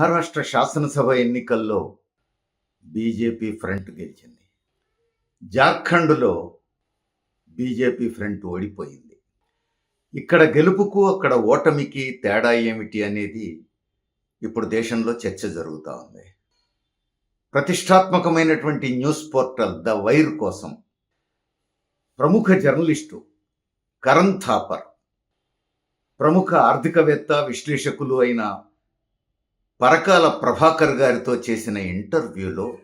మహారాష్ట్ర శాసనసభ ఎన్నికల్లో BJP front గెలిచింది. జార్ఖండ్లో బీజేపీ ఫ్రంట్ ఓడిపోయింది. ఇక్కడ గెలుపుకు అక్కడ ఓటమికి తేడా ఏమిటి అనేది ఇప్పుడు దేశంలో చర్చ జరుగుతూ ఉంది. ప్రతిష్టాత్మకమైనటువంటి న్యూస్ పోర్టల్ ద వైర్ కోసం ప్రముఖ జర్నలిస్టు కరణ్ థాపర్ ప్రముఖ ఆర్థికవేత్త విశ్లేషకులు అయిన పరకాల ప్రభాకర్ గారితో చేసిన ఇంటర్వ్యూలో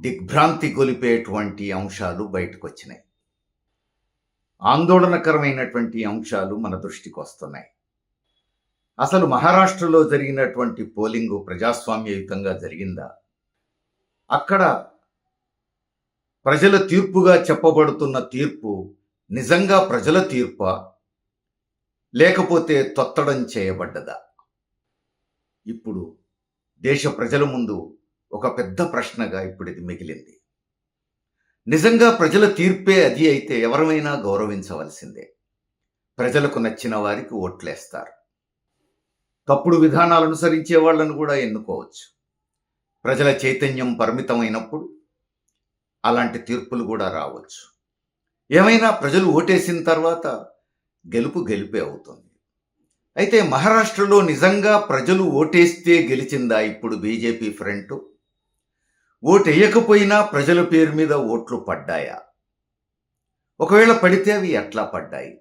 దిగ్భ్రాంతి గొలిపేటువంటి అంశాలు బయటకు వచ్చినాయి ఆందోళనకరమైనటువంటి అంశాలు మన దృష్టికి వస్తున్నాయి. అసలు మహారాష్ట్రలో జరిగినటువంటి పోలింగు ప్రజాస్వామ్యయుతంగా జరిగిందా? అక్కడ ప్రజల తీర్పుగా చెప్పబడుతున్న తీర్పు నిజంగా ప్రజల తీర్పా? లేకపోతే తొత్తడం చేయబడ్డదా? ఇప్పుడు దేశ ప్రజల ముందు ఒక పెద్ద ప్రశ్నగా ఇప్పుడు ఇది మిగిలింది. నిజంగా ప్రజల తీర్పే అది అయితే ఎవరమైనా గౌరవించవలసిందే. ప్రజలకు నచ్చిన వారికి ఓట్లేస్తారు. తప్పుడు విధానాలు అనుసరించే వాళ్ళను కూడా ఎన్నుకోవచ్చు. ప్రజల చైతన్యం పరిమితమైనప్పుడు అలాంటి తీర్పులు కూడా రావచ్చు. ఏమైనా ప్రజలు ఓటేసిన తర్వాత గెలుపు గెలిపే అవుతుంది. అయితే మహారాష్ట్రలో నిజంగా ప్రజలు ఓటేస్తే గెలిచిందా ఇప్పుడు బీజేపీ ఫ్రంట్? ఓటేయకపోయినా ప్రజల పేరు మీద ఓట్లు పడ్డాయా? ఒకవేళ పడితే అవి ఎట్లా పడ్డాయి?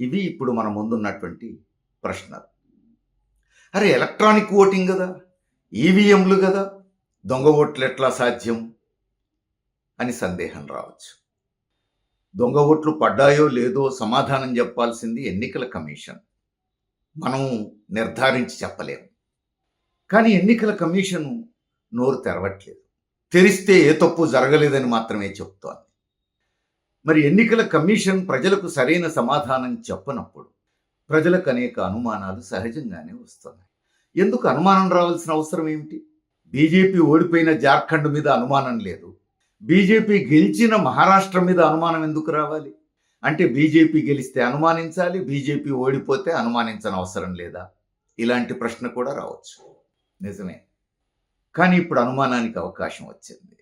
ఇవి ఇప్పుడు మన ముందున్నటువంటి ప్రశ్నలు. అరే ఎలక్ట్రానిక్ ఓటింగ్ కదా? ఈవీఎంలు కదా? దొంగ ఓట్లు ఎట్లా సాధ్యం? అని సందేహం రావచ్చు. దొంగ ఓట్లు పడ్డాయో లేదో సమాధానం చెప్పాల్సింది ఎన్నికల కమిషన్. మనం నిర్ధారించి చెప్పలేము కానీ ఎన్నికల కమిషన్ నోరు తెరవట్లేదు. తెరిస్తే ఏ తప్పు జరగలేదని మాత్రమే చెప్తోంది. మరి ఎన్నికల కమిషన్ ప్రజలకు సరైన సమాధానం చెప్పనప్పుడు ప్రజలకు అనేక అనుమానాలు సహజంగానే వస్తున్నాయి. ఎందుకు అనుమానం రావాల్సిన అవసరం ఏమిటి? బీజేపీ ఓడిపోయిన జార్ఖండ్ మీద అనుమానం లేదు. బీజేపీ గెలిచిన మహారాష్ట్ర మీద అనుమానం ఎందుకు రావాలి? అంటే బీజేపీ గెలిస్తే అనుమానించాలి బీజేపీ ఓడిపోతే అనుమానించని అవసరం లేదా? ఇలాంటి ప్రశ్న కూడా రావచ్చు. నిజమే. కానీ ఇప్పుడు అనుమానానికి అవకాశం వచ్చింది.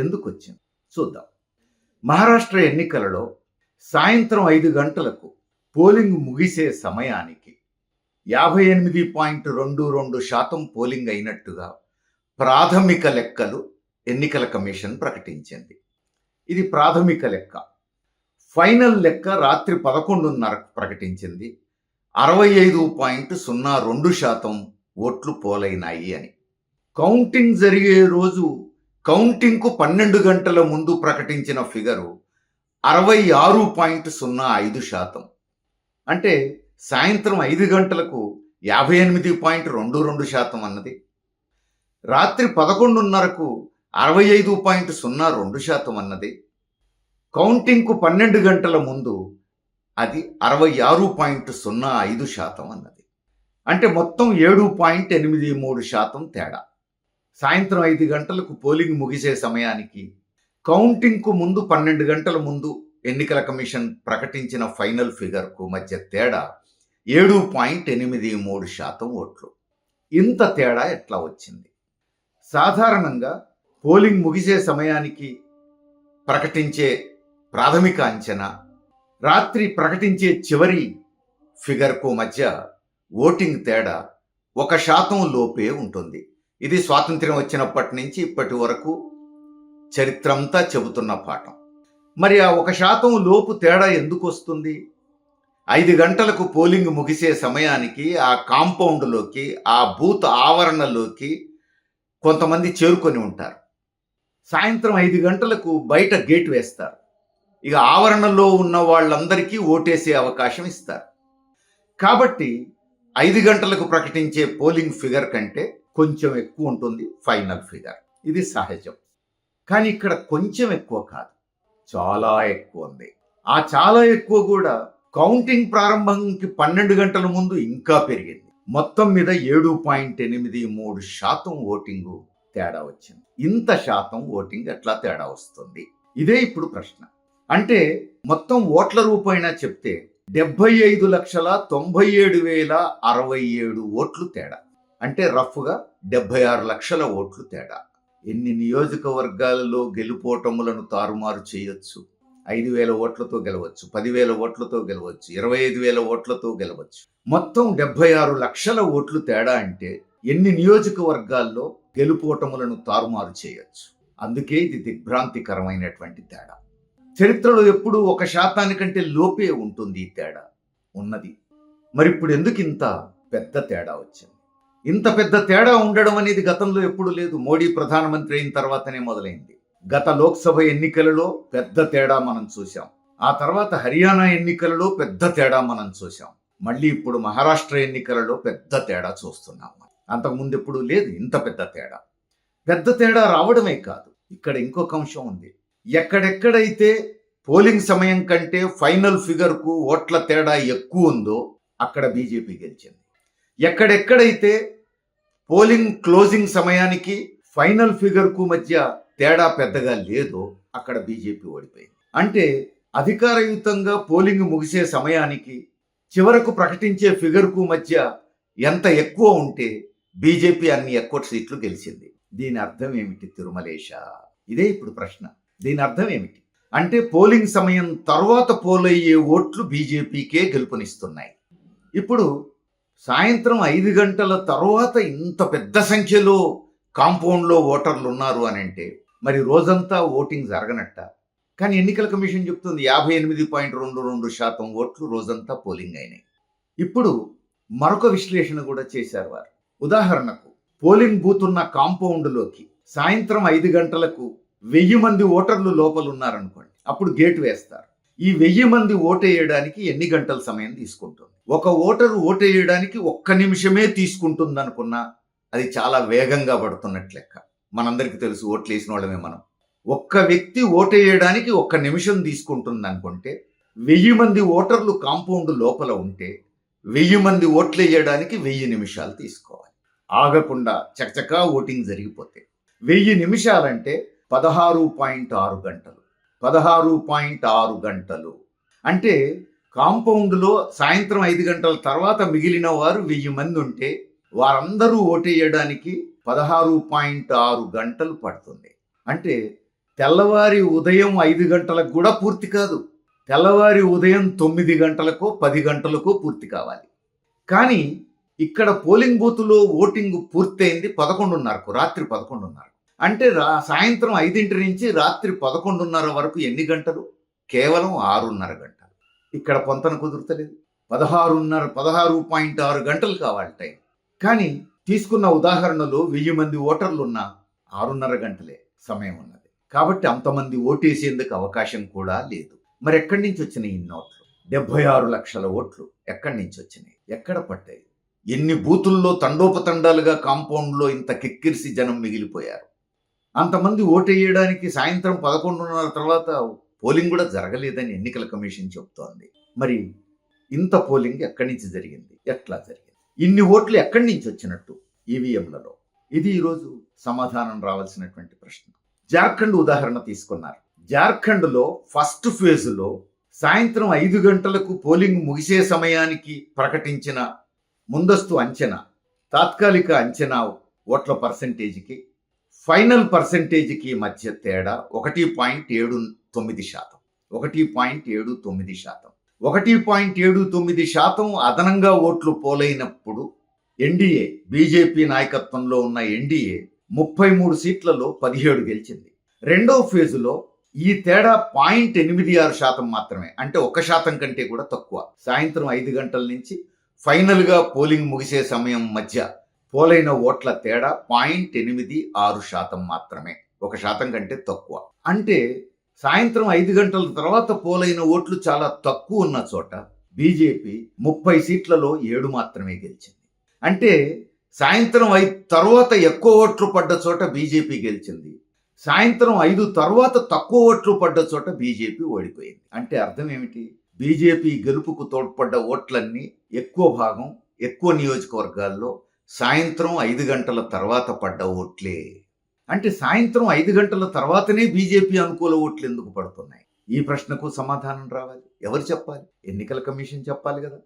ఎందుకు వచ్చింది? చూద్దాం. మహారాష్ట్ర ఎన్నికలలో సాయంత్రం ఐదు గంటలకు పోలింగ్ ముగిసే సమయానికి యాభై ఎనిమిది పాయింట్ రెండు రెండు శాతం పోలింగ్ అయినట్టుగా ప్రాథమిక లెక్కలు ఎన్నికల కమిషన్ ప్రకటించింది. ఇది ప్రాథమిక లెక్క. ఫైనల్ లెక్క రాత్రి పదకొండున్నరకు ప్రకటించింది. అరవై ఐదు పాయింట్ సున్నా రెండు శాతం ఓట్లు పోలైనాయి అని. కౌంటింగ్ జరిగే రోజు కౌంటింగ్కు పన్నెండు గంటల ముందు ప్రకటించిన ఫిగరు అరవై ఆరు పాయింట్ సున్నా ఐదు శాతం. అంటే సాయంత్రం ఐదు గంటలకు యాభై ఎనిమిది పాయింట్ రెండు రెండు శాతం అన్నది. రాత్రి పదకొండున్నరకు అరవై ఐదు పాయింట్ సున్నా రెండు శాతం అన్నది. కౌంటింగ్కు పన్నెండు గంటల ముందు అది అరవై ఆరు పాయింట్ సున్నా ఐదు శాతం అన్నది. అంటే మొత్తం ఏడు పాయింట్ ఎనిమిది మూడు శాతం తేడా. సాయంత్రం ఐదు గంటలకు పోలింగ్ ముగిసే సమయానికి కౌంటింగ్కు ముందు పన్నెండు గంటల ముందు ఎన్నికల కమిషన్ ప్రకటించిన ఫైనల్ ఫిగర్కు మధ్య తేడా ఏడు పాయింట్ ఎనిమిది మూడు శాతం ఓట్లు. ఇంత తేడా ఎట్లా వచ్చింది? సాధారణంగా పోలింగ్ ముగిసే సమయానికి ప్రకటించే ప్రాథమిక అంచనా. రాత్రి ప్రకటించే చివరి ఫిగర్కు మధ్య ఓటింగ్ తేడా ఒక శాతం లోపే ఉంటుంది. ఇది స్వాతంత్ర్యం వచ్చినప్పటి నుంచి ఇప్పటి వరకు చరిత్రంతా చెబుతున్న పాఠం. మరి ఆ ఒక శాతం లోపు తేడా ఎందుకు వస్తుంది? ఐదు గంటలకు పోలింగ్ ముగిసే సమయానికి ఆ కాంపౌండ్లోకి ఆ బూత్ ఆవరణలోకి కొంతమంది చేరుకొని ఉంటారు. సాయంత్రం ఐదు గంటలకు బయట గేట్ వేస్తారు. ఇక ఆవరణలో ఉన్న వాళ్ళందరికీ ఓటేసే అవకాశం ఇస్తారు. కాబట్టి ఐదు గంటలకు ప్రకటించే పోలింగ్ ఫిగర్ కంటే కొంచెం ఎక్కువ ఉంటుంది ఫైనల్ ఫిగర్. ఇది సహజం. కానీ ఇక్కడ కొంచెం ఎక్కువ కాదు. చాలా ఎక్కువ ఉంది. ఆ చాలా ఎక్కువ కూడా కౌంటింగ్ ప్రారంభంకి పన్నెండు గంటల ముందు ఇంకా పెరిగింది. మొత్తం మీద ఏడు పాయింట్ ఎనిమిది మూడు శాతం ఓటింగు తేడా వచ్చింది. ఇంత శాతం ఓటింగ్ ఎట్లా తేడా వస్తుంది? ఇదే ఇప్పుడు ప్రశ్న. అంటే మొత్తం ఓట్ల రూపైన చెప్తే డెబ్బై ఐదు లక్షల తొంభై ఏడు వేల అరవై ఏడు ఓట్లు తేడా. అంటే రఫ్గా డెబ్బై ఆరు లక్షల ఓట్లు తేడా. ఎన్ని నియోజకవర్గాలలో గెలుపోటములను తారుమారు చేయొచ్చు? ఐదు వేల ఓట్లతో గెలవచ్చు పదివేల ఓట్లతో గెలవచ్చు ఇరవై ఐదు వేల ఓట్లతో గెలవచ్చు. మొత్తం డెబ్బై ఆరు లక్షల ఓట్లు తేడా అంటే ఎన్ని నియోజకవర్గాల్లో గెలుపోటములను తారుమారు చేయొచ్చు? అందుకే ఇది దిగ్భ్రాంతికరమైనటువంటి తేడా. చరిత్రలో ఎప్పుడూ ఒక శాతానికంటే లోపే ఉంటుంది ఈ తేడా. ఉన్నది. మరి ఇప్పుడు ఎందుకు ఇంత పెద్ద తేడా వచ్చింది? ఇంత పెద్ద తేడా ఉండడం అనేది గతంలో ఎప్పుడు లేదు. మోడీ ప్రధానమంత్రి అయిన తర్వాతనే మొదలైంది. గత లోక్సభ ఎన్నికలలో పెద్ద తేడా మనం చూసాం ఆ తర్వాత హర్యానా ఎన్నికలలో పెద్ద తేడా మనం చూసాం మళ్ళీ ఇప్పుడు మహారాష్ట్ర ఎన్నికలలో పెద్ద తేడా చూస్తున్నాం అంతకుముందు ఎప్పుడు లేదు ఇంత పెద్ద తేడా. పెద్ద తేడా రావడమే కాదు. ఇక్కడ ఇంకొక అంశం ఉంది. ఎక్కడెక్కడైతే పోలింగ్ సమయం కంటే ఫైనల్ ఫిగర్కు ఓట్ల తేడా ఎక్కువ ఉందో అక్కడ బీజేపీ గెలిచింది. ఎక్కడెక్కడైతే పోలింగ్ క్లోజింగ్ సమయానికి ఫైనల్ ఫిగర్కు మధ్య తేడా పెద్దగా లేదో అక్కడ బీజేపీ ఓడిపోయింది. అంటే అధికారయుతంగా పోలింగ్ ముగిసే సమయానికి చివరకు ప్రకటించే ఫిగర్కు మధ్య ఎంత ఎక్కువ ఉంటే బీజేపీ అన్ని ఎక్కువ సీట్లు గెలిచింది. దీని అర్థం ఏమిటి తిరుమలేశ? ఇదే ఇప్పుడు ప్రశ్న. దీని అర్థం ఏమిటి? అంటే పోలింగ్ సమయం తర్వాత పోలయ్యే ఓట్లు బీజేపీకే గెలుపునిస్తున్నాయి. ఇప్పుడు సాయంత్రం ఐదు గంటల తర్వాత ఇంత పెద్ద సంఖ్యలో కాంపౌండ్లో ఓటర్లు ఉన్నారు అని అంటే మరి రోజంతా ఓటింగ్ జరగనట్ట. కానీ ఎన్నికల కమిషన్ చెప్తుంది యాభై ఎనిమిది పాయింట్ రెండు రెండు శాతం ఓట్లు రోజంతా పోలింగ్ అయినాయి. ఇప్పుడు మరొక విశ్లేషణ కూడా చేశారు వారు. ఉదాహరణకు పోలింగ్ బూత్ ఉన్న కాంపౌండ్లోకి సాయంత్రం ఐదు గంటలకు వెయ్యి మంది ఓటర్లు లోపల ఉన్నారనుకోండి అప్పుడు గేట్ వేస్తారు. ఈ వెయ్యి మంది ఓటేయడానికి ఎన్ని గంటల సమయం తీసుకుంటుంది? ఒక ఓటరు ఓటేయడానికి ఒక్క నిమిషమే తీసుకుంటుంది అనుకున్నా అది చాలా వేగంగా పడుతున్నట్లు లెక్క. మనందరికీ తెలుసు ఓట్లు వేసిన వాళ్ళమే మనం. ఒక్క వ్యక్తి ఓటేయడానికి ఒక్క నిమిషం తీసుకుంటుంది అనుకుంటే వెయ్యి మంది ఓటర్లు కాంపౌండ్ లోపల ఉంటే వెయ్యి మంది ఓట్లు వేయడానికి వెయ్యి నిమిషాలు తీసుకోవాలి. ఆగకుండా చకచకా ఓటింగ్ జరిగిపోతే వెయ్యి నిమిషాలంటే పదహారు పాయింట్ ఆరు గంటలు. పదహారు పాయింట్ ఆరు గంటలు. అంటే కాంపౌండ్లో సాయంత్రం ఐదు గంటల తర్వాత మిగిలిన వారు వెయ్యి మంది ఉంటే వారందరూ ఓటేయడానికి పదహారు పాయింట్ ఆరు గంటలు పడుతుంది. అంటే తెల్లవారి ఉదయం ఐదు గంటలకు కూడా పూర్తి కాదు. తెల్లవారి ఉదయం తొమ్మిది గంటలకు పది గంటలకు పూర్తి కావాలి. కానీ ఇక్కడ పోలింగ్ బూత్లో ఓటింగ్ పూర్తయింది పదకొండున్నరకు రాత్రి పదకొండున్నర అంటే రా సాయంత్రం ఐదింటి నుంచి రాత్రి పదకొండున్నర వరకు ఎన్ని గంటలు? కేవలం ఆరున్నర గంటలు. ఇక్కడ పొంతన కుదురుతలేదు. పదహారున్నర పదహారు పాయింట్ ఆరు గంటలు కావాలి టైం. కానీ తీసుకున్న ఉదాహరణలో వెయ్యి మంది ఓటర్లు ఉన్న ఆరున్నర గంటలే సమయం ఉన్నది. కాబట్టి అంతమంది ఓటేసేందుకు అవకాశం కూడా లేదు. మరి ఎక్కడి నుంచి వచ్చినాయి ఈ నోట్లు డెబ్బై ఆరు లక్షల ఓట్లు ఎక్కడి నుంచి వచ్చినాయి? ఎక్కడ పడ్డాయి? ఎన్ని బూతుల్లో తండోపతండాలుగా కాంపౌండ్లో ఇంత కిక్కిరిసి జనం మిగిలిపోయారు? అంతమంది ఓటేయడానికి సాయంత్రం పదకొండున్నర తర్వాత పోలింగ్ కూడా జరగలేదని ఎన్నికల కమిషన్ చెబుతోంది మరి ఇంత పోలింగ్ ఎక్కడి నుంచి జరిగింది? ఎట్లా జరిగింది? ఇన్ని ఓట్లు ఎక్కడి నుంచి వచ్చినట్టు ఈవీఎంలలో? ఇది ఈరోజు సమాధానం రావాల్సినటువంటి ప్రశ్న. జార్ఖండ్ ఉదాహరణ తీసుకున్నారు. జార్ఖండ్లో ఫస్ట్ ఫేజ్లో సాయంత్రం ఐదు గంటలకు పోలింగ్ ముగిసే సమయానికి ప్రకటించిన ముందస్తు అంచనా తాత్కాలిక అంచనా ఓట్ల పర్సంటేజ్కి ఫైనల్ పర్సంటేజ్కి మధ్య తేడా ఒకటి పాయింట్ ఏడు తొమ్మిది శాతం. ఒకటి పాయింట్ ఏడు తొమ్మిది శాతం. ఒకటి పాయింట్ ఏడు తొమ్మిది శాతం అదనంగా ఓట్లు పోలైనప్పుడు ఎన్డీఏ బీజేపీ నాయకత్వంలో ఉన్న ఎన్డీఏ ముప్పై మూడు సీట్లలో పదిహేడు గెలిచింది. రెండో ఫేజులో ఈ తేడా పాయింట్ ఎనిమిది ఆరు శాతం మాత్రమే. అంటే ఒక శాతం కంటే కూడా తక్కువ. సాయంత్రం ఐదు గంటల నుంచి ఫైనల్గా పోలింగ్ ముగిసే సమయం మధ్య పోలైన ఓట్ల తేడా పాయింట్ ఎనిమిది ఆరు శాతం మాత్రమే ఒక శాతం కంటే తక్కువ. అంటే సాయంత్రం ఐదు గంటల తర్వాత పోలైన ఓట్లు చాలా తక్కువ ఉన్న చోట బీజేపీ ముప్పై సీట్లలో ఏడు మాత్రమే గెలిచింది. అంటే సాయంత్రం ఐదు తర్వాత ఎక్కువ ఓట్లు పడ్డ చోట బీజేపీ గెలిచింది. సాయంత్రం ఐదు తర్వాత తక్కువ ఓట్లు పడ్డ చోట బీజేపీ ఓడిపోయింది. అంటే అర్థం ఏమిటి? బీజేపీ గెలుపుకు తోడ్పడ్డ ఓట్లన్నీ ఎక్కువ భాగం ఎక్కువ నియోజకవర్గాల్లో సాయంత్రం ఐదు గంటల తర్వాత పడ్డ ఓట్లే. అంటే సాయంత్రం ఐదు గంటల తర్వాతనే బీజేపీ అనుకూల ఓట్లు ఎందుకు పడుతున్నాయి? ఈ ప్రశ్నకు సమాధానం రావాలి. ఎవరు చెప్పాలి? ఎన్నికల కమిషన్ చెప్పాలి కదా.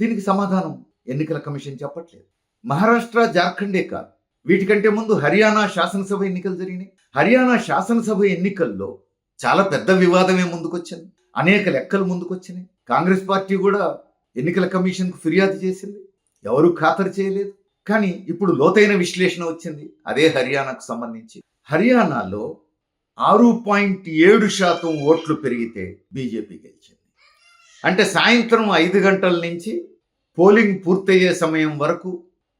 దీనికి సమాధానం ఎన్నికల కమిషన్ చెప్పట్లేదు. మహారాష్ట్ర జార్ఖండే కాదు. వీటికంటే ముందు హర్యానా శాసనసభ ఎన్నికలు జరిగినాయి. హర్యానా శాసనసభ ఎన్నికల్లో చాలా పెద్ద వివాదమే ముందుకొచ్చింది. అనేక లెక్కలు ముందుకొచ్చినాయి. కాంగ్రెస్ పార్టీ కూడా ఎన్నికల కమిషన్కు ఫిర్యాదు చేసింది. ఎవరు ఖాతరు చేయలేదు. కానీ ఇప్పుడు లోతైన విశ్లేషణ వచ్చింది. అదే హర్యానాకు సంబంధించి. హర్యానాలో ఆరు పాయింట్ ఏడు శాతం ఓట్లు పెరిగితే బీజేపీ గెలిచింది. అంటే సాయంత్రం ఐదు గంటల నుంచి పోలింగ్ పూర్తయ్యే సమయం వరకు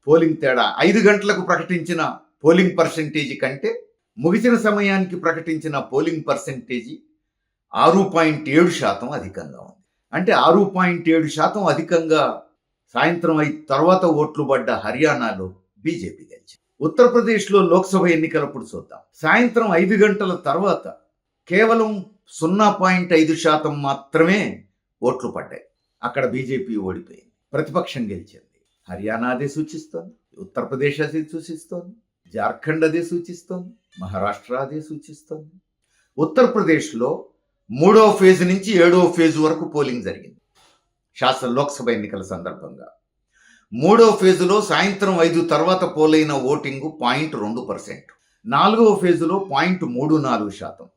పోలింగ్ తేడా ఐదు గంటలకు ప్రకటించిన పోలింగ్ పర్సెంటేజీ కంటే ముగిసిన సమయానికి ప్రకటించిన పోలింగ్ పర్సెంటేజీ ఆరు పాయింట్ ఏడు శాతం అధికంగా ఉంది. అంటే ఆరు పాయింట్ ఏడు శాతం అధికంగా సాయంత్రం ఐదు తర్వాత ఓట్లు పడ్డ హర్యానాలో బీజేపీ గెలిచింది. ఉత్తరప్రదేశ్లో లోక్సభ ఎన్నికలప్పుడు చూద్దాం. సాయంత్రం ఐదు గంటల తర్వాత కేవలం సున్నా పాయింట్ ఐదు శాతం మాత్రమే ఓట్లు పడ్డాయి. అక్కడ బీజేపీ ఓడిపోయింది. ప్రతిపక్షం గెలిచింది. హర్యానా అదే సూచిస్తోంది. ఉత్తరప్రదేశ్ అదే సూచిస్తోంది. జార్ఖండ్ అదే సూచిస్తోంది. మహారాష్ట్ర అదే సూచిస్తోంది. ఉత్తరప్రదేశ్లో మూడవ ఫేజ్ నుంచి ఏడవ ఫేజ్ వరకు పోలింగ్ జరిగింది. శాసన లోక్సభ ఎన్నికల సందర్భంగా. మూడో ఫేజులో సాయంత్రం ఐదు తర్వాత పోలైన ఓటింగు పాయింట్ రెండు పర్సెంట్. నాలుగవ ఫేజులో పాయింట్ మూడు నాలుగు శాతం.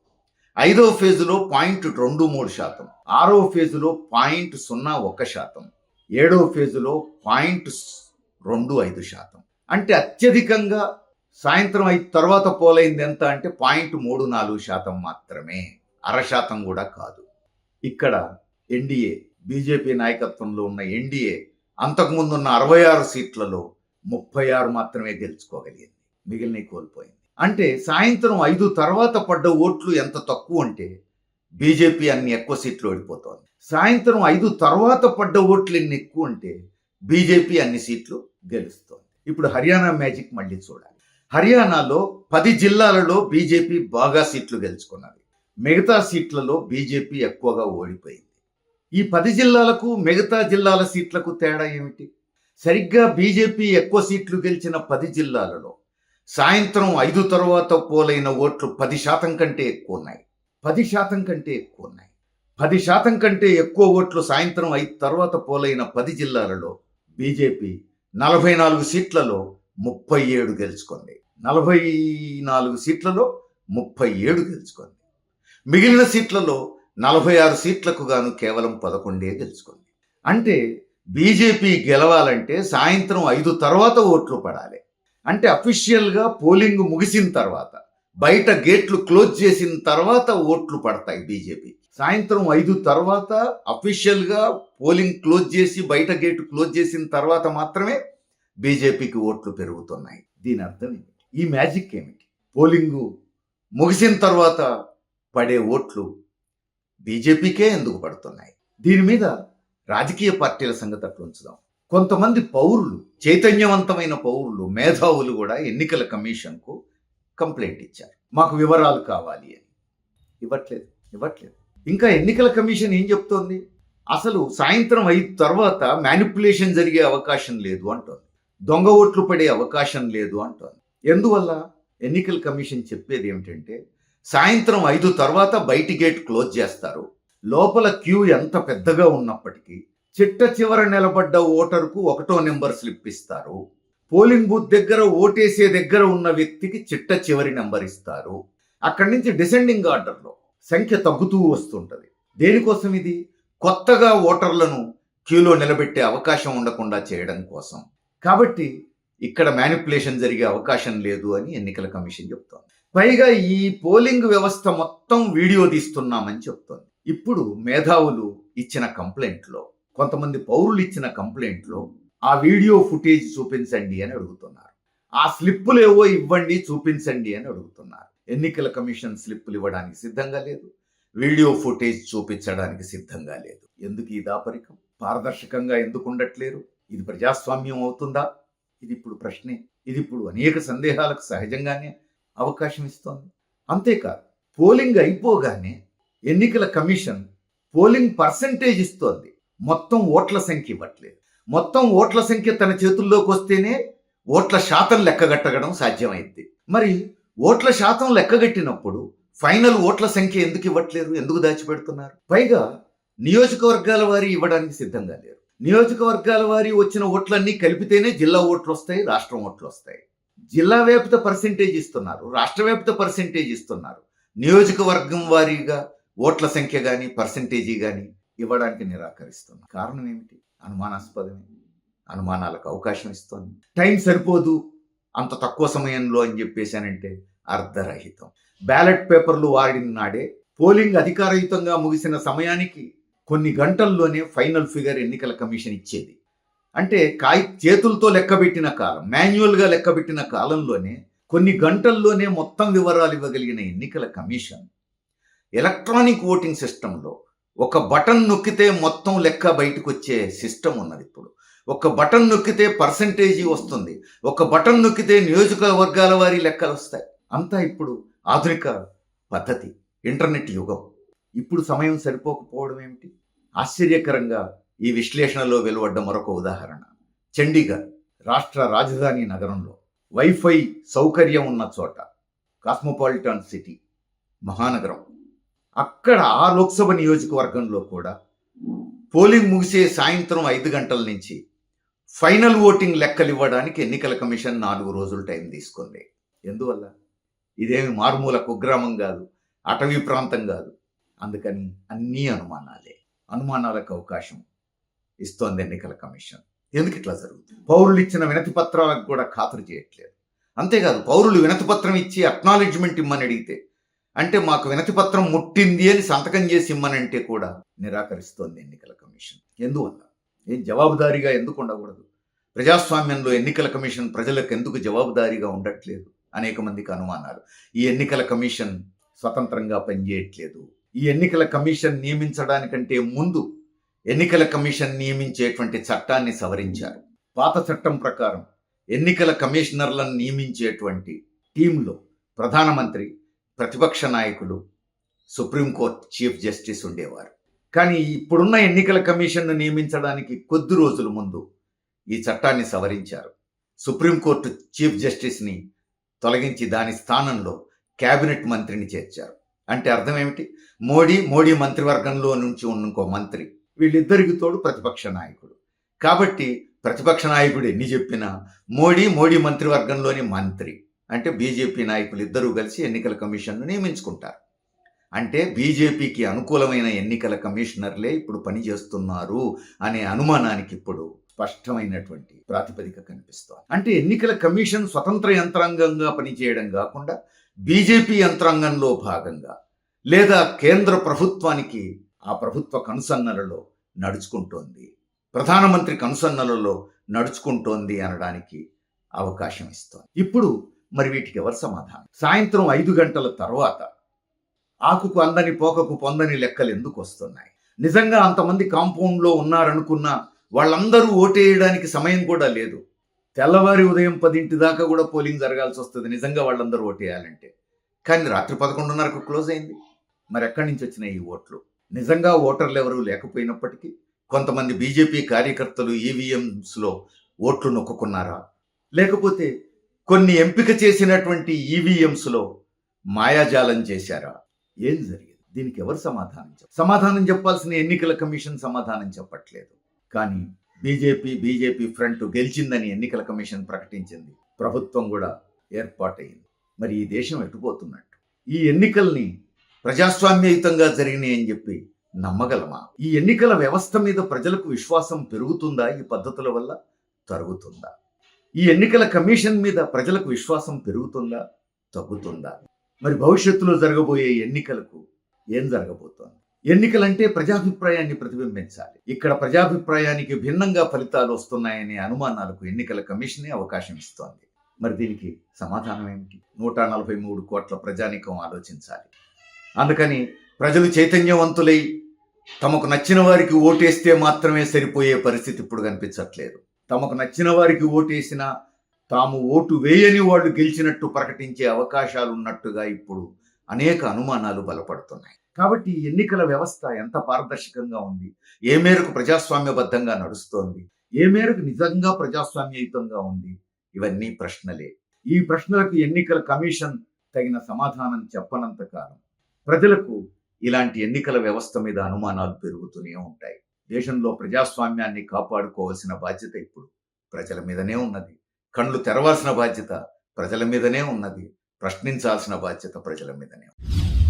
ఐదవ ఫేజులో పాయింట్ రెండు మూడు శాతం. ఆరవ ఫేజులో పాయింట్ సున్నా ఒక శాతం. ఏడవ ఫేజులో పాయింట్ రెండు ఐదు శాతం. అంటే అత్యధికంగా సాయంత్రం ఐదు తర్వాత పోలైంది ఎంత అంటే పాయింట్ మూడు నాలుగు శాతం మాత్రమే. అర శాతం కూడా కాదు. ఇక్కడ ఎన్డీఏ బీజేపీ నాయకత్వంలో ఉన్న ఎన్డీఏ అంతకుముందు ఉన్న అరవై ఆరు సీట్లలో ముప్పై ఆరు మాత్రమే గెలుచుకోగలిగింది. మిగిలిన కోల్పోయింది. అంటే సాయంత్రం ఐదు తర్వాత పడ్డ ఓట్లు ఎంత తక్కువ అంటే బీజేపీ అన్ని ఎక్కువ సీట్లు ఓడిపోతోంది. సాయంత్రం ఐదు తర్వాత పడ్డ ఓట్లు ఎన్ని ఎక్కువ అంటే బీజేపీ అన్ని సీట్లు గెలుస్తోంది. ఇప్పుడు హర్యానా మ్యాజిక్ మళ్ళీ చూడాలి. హర్యానాలో పది జిల్లాలలో బీజేపీ బాగా సీట్లు గెలుచుకున్నది. మిగతా సీట్లలో బీజేపీ ఎక్కువగా ఓడిపోయింది. ఈ పది జిల్లాలకు మిగతా జిల్లాల సీట్లకు తేడా ఏమిటి? సరిగ్గా బీజేపీ ఎక్కువ సీట్లు గెలిచిన పది జిల్లాలలో సాయంత్రం ఐదు తర్వాత పోలైన ఓట్లు పది శాతం కంటే ఎక్కువ ఉన్నాయి. పది శాతం కంటే ఎక్కువ ఉన్నాయి. పది శాతం కంటే ఎక్కువ ఓట్లు సాయంత్రం ఐదు తర్వాత పోలైన పది జిల్లాలలో బీజేపీ నలభై నాలుగు సీట్లలో ముప్పై ఏడు గెలుచుకుంది. నలభై నాలుగు సీట్లలో ముప్పై ఏడు గెలుచుకుంది. మిగిలిన సీట్లలో నలభై ఆరు సీట్లకు గాను కేవలం పదకొండే గెలుచుకుంది. అంటే బీజేపీ గెలవాలంటే సాయంత్రం ఐదు తర్వాత ఓట్లు పడాలి. అంటే అఫీషియల్గా పోలింగ్ ముగిసిన తర్వాత బయట గేట్లు క్లోజ్ చేసిన తర్వాత ఓట్లు పడతాయి బీజేపీ. సాయంత్రం ఐదు తర్వాత అఫీషియల్గా పోలింగ్ క్లోజ్ చేసి బయట గేటు క్లోజ్ చేసిన తర్వాత మాత్రమే బీజేపీకి ఓట్లు పెరుగుతున్నాయి. దీని అర్థం ఏమిటి? ఈ మ్యాజిక్ ఏమిటి? పోలింగు ముగిసిన తర్వాత పడే ఓట్లు బీజేపీకే ఎందుకు పడుతున్నాయి? దీని మీద రాజకీయ పార్టీల సంగతి అట్లా ఉంచుదాం. కొంతమంది పౌరులు చైతన్యవంతమైన పౌరులు మేధావులు కూడా ఎన్నికల కమిషన్కు కంప్లైంట్ ఇచ్చారు. మాకు వివరాలు కావాలి అని. ఇవ్వట్లేదు ఇవ్వట్లేదు. ఇంకా ఎన్నికల కమిషన్ ఏం చెప్తోంది? అసలు సాయంత్రం ఐదు తర్వాత మ్యానిపులేషన్ జరిగే అవకాశం లేదు అంటోంది. దొంగ ఓట్లు పడే అవకాశం లేదు అంటోంది. ఎందువల్ల? ఎన్నికల కమిషన్ చెప్పేది ఏమిటంటే సాయంత్రం ఐదు తర్వాత బయటి గేట్ క్లోజ్ చేస్తారు. లోపల క్యూ ఎంత పెద్దగా ఉన్నప్పటికీ చిట్ట చివర నిలబడ్డ ఓటరుకు ఒకటో నెంబర్ స్లిప్ ఇస్తారు. పోలింగ్ బూత్ దగ్గర ఓటేసే దగ్గర ఉన్న వ్యక్తికి చిట్ట చివరి నెంబర్ ఇస్తారు. అక్కడి నుంచి డిసెండింగ్ ఆర్డర్లో సంఖ్య తగ్గుతూ వస్తుంటది. దేనికోసం ఇది? కొత్తగా ఓటర్లను క్యూలో నిలబెట్టే అవకాశం ఉండకుండా చేయడం కోసం. కాబట్టి ఇక్కడ మ్యానిపులేషన్ జరిగే అవకాశం లేదు అని ఎన్నికల కమిషన్ చెప్తోంది. పైగా ఈ పోలింగ్ వ్యవస్థ మొత్తం వీడియో తీస్తున్నామని చెప్తోంది. ఇప్పుడు మేధావులు ఇచ్చిన కంప్లైంట్లో కొంతమంది పౌరులు ఇచ్చిన కంప్లైంట్లో ఆ వీడియో ఫుటేజ్ చూపించండి అని అడుగుతున్నారు. ఆ స్లిప్పులు ఏవో ఇవ్వండి చూపించండి అని అడుగుతున్నారు. ఎన్నికల కమిషన్ స్లిప్పులు ఇవ్వడానికి సిద్ధంగా లేదు. వీడియో ఫుటేజ్ చూపించడానికి సిద్ధంగా లేదు. ఎందుకు ఈ దాపరికం? పారదర్శకంగా ఎందుకు ఉండట్లేరు? ఇది ప్రజాస్వామ్యం అవుతుందా? ఇది ఇప్పుడు ప్రశ్నే. ఇది ఇప్పుడు అనేక సందేహాలకు సహజంగానే అవకాశం ఇస్తోంది అంతేకాదు పోలింగ్ అయిపోగానే ఎన్నికల కమిషన్ పోలింగ్ పర్సంటేజ్ ఇస్తోంది. మొత్తం ఓట్ల సంఖ్య ఇవ్వట్లేదు. మొత్తం ఓట్ల సంఖ్య తన చేతుల్లోకి వస్తేనే ఓట్ల శాతం లెక్కగట్టడం సాధ్యమైంది. మరి ఓట్ల శాతం లెక్కగట్టినప్పుడు ఫైనల్ ఓట్ల సంఖ్య ఎందుకు ఇవ్వట్లేరు? ఎందుకు దాచిపెడుతున్నారు? పైగా నియోజకవర్గాల వారి ఇవ్వడానికి సిద్ధంగా లేరు. నియోజకవర్గాల వారి వచ్చిన ఓట్లన్నీ కలిపితేనే జిల్లా ఓట్లు వస్తాయి రాష్ట్రం ఓట్లు వస్తాయి. జిల్లా వ్యాప్త పర్సెంటేజ్ ఇస్తున్నారు రాష్ట్ర వ్యాప్త పర్సెంటేజ్ ఇస్తున్నారు. నియోజకవర్గం వారీగా ఓట్ల సంఖ్య కానీ పర్సెంటేజీ కానీ ఇవ్వడానికి నిరాకరిస్తున్నారు. కారణం ఏమిటి? అనుమానాస్పదమే. అనుమానాలకు అవకాశం ఇస్తుంది. టైం సరిపోదు అంత తక్కువ సమయంలో అని చెప్పేశానంటే అర్ధరహితం. బ్యాలెట్ పేపర్లు వాడిన నాడే పోలింగ్ అధికారయుతంగా ముగిసిన సమయానికి కొన్ని గంటల్లోనే ఫైనల్ ఫిగర్ ఎన్నికల కమిషన్ ఇచ్చేది. అంటే కాయి చేతులతో లెక్కబెట్టిన కాలం మాన్యువల్గా లెక్కబెట్టిన కాలంలోనే కొన్ని గంటల్లోనే మొత్తం వివరాలు ఇవ్వగలిగిన ఎన్నికల కమిషన్ ఎలక్ట్రానిక్ ఓటింగ్ సిస్టంలో ఒక బటన్ నొక్కితే మొత్తం లెక్క బయటకు వచ్చే సిస్టమ్ ఉన్నది ఇప్పుడు. ఒక బటన్ నొక్కితే పర్సంటేజీ వస్తుంది. ఒక బటన్ నొక్కితే నియోజకవర్గాల వారి లెక్కలు వస్తాయి. అంతా ఇప్పుడు ఆధునిక పద్ధతి ఇంటర్నెట్ యుగం. ఇప్పుడు సమయం సరిపోకపోవడం ఏమిటి? ఆశ్చర్యకరంగా ఈ విశ్లేషణలో వెలువడ్డ మరొక ఉదాహరణ. చండీగఢ్ రాష్ట్ర రాజధాని నగరంలో వైఫై సౌకర్యం ఉన్న చోట కాస్మోపాలిటన్ సిటీ మహానగరం. అక్కడ ఆ లోక్సభ నియోజకవర్గంలో కూడా పోలింగ్ ముగిసే సాయంత్రం ఐదు గంటల నుంచి ఫైనల్ ఓటింగ్ లెక్కలు ఇవ్వడానికి ఎన్నికల కమిషన్ నాలుగు రోజులు టైం తీసుకుంది. ఎందువల్ల? ఇదేమి మారుమూల కుగ్రామం కాదు అటవీ ప్రాంతం కాదు. అందుకని అన్నీ అనుమానాలే. అనుమానాలకు అవకాశం ఇస్తోంది ఎన్నికల కమిషన్. ఎందుకు ఇట్లా జరుగుతుంది? పౌరులు ఇచ్చిన వినతి పత్రాలకు కూడా ఖాతరు చేయట్లేదు. అంతేకాదు పౌరులు వినతి పత్రం ఇచ్చి అక్నాలెడ్జ్మెంట్ ఇమ్మని అడిగితే అంటే మాకు వినతి పత్రం ముట్టింది అని సంతకం చేసి ఇమ్మని అంటే కూడా నిరాకరిస్తోంది ఎన్నికల కమిషన్. ఎందువల్ల? ఏం జవాబుదారీగా ఎందుకు ఉండకూడదు? ప్రజాస్వామ్యంలో ఎన్నికల కమిషన్ ప్రజలకు ఎందుకు జవాబుదారీగా ఉండట్లేదు? అనేక మందికి అనుమానాలు. ఈ ఎన్నికల కమిషన్ స్వతంత్రంగా పనిచేయట్లేదు. ఈ ఎన్నికల కమిషన్ నియమించడానికంటే ముందు ఎన్నికల కమిషన్ నియమించేటువంటి చట్టాన్ని సవరించారు. పాత చట్టం ప్రకారం ఎన్నికల కమిషనర్లను నియమించేటువంటి టీంలో ప్రధానమంత్రి ప్రతిపక్ష నాయకులు సుప్రీంకోర్టు చీఫ్ జస్టిస్ ఉండేవారు. కానీ ఇప్పుడున్న ఎన్నికల కమిషన్ను నియమించడానికి కొద్ది రోజుల ముందు ఈ చట్టాన్ని సవరించారు. సుప్రీంకోర్టు చీఫ్ జస్టిస్ని తొలగించి దాని స్థానంలో క్యాబినెట్ మంత్రిని చేర్చారు. అంటే అర్థం ఏమిటి? మోడీ మోడీ మంత్రివర్గంలో నుంచి ఉన్న ఇంకో మంత్రి వీళ్ళిద్దరికి తోడు ప్రతిపక్ష నాయకుడు. కాబట్టి ప్రతిపక్ష నాయకుడు ఎన్ని చెప్పినా మోడీ మోడీ మంత్రివర్గంలోని మంత్రి అంటే బీజేపీ నాయకులు ఇద్దరూ కలిసి ఎన్నికల కమిషన్ను నియమించుకుంటారు. అంటే బీజేపీకి అనుకూలమైన ఎన్నికల కమిషనర్లే ఇప్పుడు పనిచేస్తున్నారు అనే అనుమానానికి ఇప్పుడు స్పష్టమైనటువంటి ప్రాతిపదిక కనిపిస్తోంది. అంటే ఎన్నికల కమిషన్ స్వతంత్ర యంత్రాంగంగా పనిచేయడం కాకుండా బీజేపీ యంత్రాంగంలో భాగంగా లేదా కేంద్ర ప్రభుత్వానికి ఆ ప్రభుత్వ కనుసన్నలలో నడుచుకుంటోంది. ప్రధానమంత్రి కనుసన్నలలో నడుచుకుంటోంది అనడానికి అవకాశం ఇస్తోంది. ఇప్పుడు మరి వీటికి ఎవరు సమాధానం? సాయంత్రం ఐదు గంటల తర్వాత ఆకుకు అందని పోకకు పొందని లెక్కలు ఎందుకు వస్తున్నాయి? నిజంగా అంతమంది కాంపౌండ్లో ఉన్నారనుకున్నా వాళ్ళందరూ ఓటేయడానికి సమయం కూడా లేదు. తెల్లవారి ఉదయం పదింటి దాకా కూడా పోలింగ్ జరగాల్సి వస్తుంది. నిజంగా వాళ్ళందరూ ఓటేయాలంటే. కానీ రాత్రి పదకొండున్నరకు క్లోజ్ అయింది. మరి ఎక్కడి నుంచి వచ్చినాయి ఈ ఓట్లు? నిజంగా ఓటర్లు ఎవరూ లేకపోయినప్పటికీ కొంతమంది బీజేపీ కార్యకర్తలు ఈవీఎంస్లో ఓట్లు నొక్కుకున్నారా? లేకపోతే కొన్ని ఎంపిక చేసినటువంటి ఈవీఎంస్లో మాయాజాలం చేశారా? ఏం జరిగింది? దీనికి ఎవరు సమాధానం చెప్ప సమాధానం చెప్పాల్సిన ఎన్నికల కమిషన్ సమాధానం చెప్పట్లేదు. కానీ బీజేపీ బీజేపీ ఫ్రంట్ గెలిచిందని ఎన్నికల కమిషన్ ప్రకటించింది. ప్రభుత్వం కూడా ఏర్పాటైంది మరి ఈ దేశం ఎటుపోతున్నట్టు ఈ ఎన్నికల్ని ప్రజాస్వామ్యయుతంగా జరిగినాయని చెప్పి నమ్మగలమా? ఈ ఎన్నికల వ్యవస్థ మీద ప్రజలకు విశ్వాసం పెరుగుతుందా ఈ పద్ధతుల వల్ల? తరుగుతుందా? ఈ ఎన్నికల కమిషన్ మీద ప్రజలకు విశ్వాసం పెరుగుతుందా? తగ్గుతుందా? మరి భవిష్యత్తులో జరగబోయే ఎన్నికలకు ఏం జరగబోతోంది? ఎన్నికలంటే ప్రజాభిప్రాయాన్ని ప్రతిబింబించాలి. ఇక్కడ ప్రజాభిప్రాయానికి భిన్నంగా ఫలితాలు వస్తున్నాయనే అనుమానాలకు ఎన్నికల కమిషనే అవకాశం ఇస్తోంది. మరి దీనికి సమాధానం ఏమిటి? నూట నలభై మూడు కోట్ల ప్రజానికం ఆలోచించాలి. అందుకని ప్రజలు చైతన్యవంతులై తమకు నచ్చిన వారికి ఓటేస్తే మాత్రమే సరిపోయే పరిస్థితి ఇప్పుడు కనిపించట్లేదు. తమకు నచ్చిన వారికి ఓటేసినా తాము ఓటు వేయని వాళ్ళు గెలిచినట్టు ప్రకటించే అవకాశాలు ఉన్నట్టుగా ఇప్పుడు అనేక అనుమానాలు బలపడుతున్నాయి. కాబట్టి ఎన్నికల వ్యవస్థ ఎంత పారదర్శకంగా ఉంది? ఏ మేరకు ప్రజాస్వామ్యబద్ధంగా నడుస్తోంది? ఏ మేరకు నిజంగా ప్రజాస్వామ్యయుతంగా ఉంది? ఇవన్నీ ప్రశ్నలే. ఈ ప్రశ్నలకు ఎన్నికల కమిషన్ తగిన సమాధానం చెప్పనంత కాలం. ప్రజలకు ఇలాంటి ఎన్నికల వ్యవస్థ మీద అనుమానాలు పెరుగుతూనే ఉంటాయి. దేశంలో ప్రజాస్వామ్యాన్ని కాపాడుకోవాల్సిన బాధ్యత ఇప్పుడు ప్రజల మీదనే ఉన్నది. కళ్ళు తెరవాల్సిన బాధ్యత ప్రజల మీదనే ఉన్నది. ప్రశ్నించాల్సిన బాధ్యత ప్రజల మీదనే ఉన్నది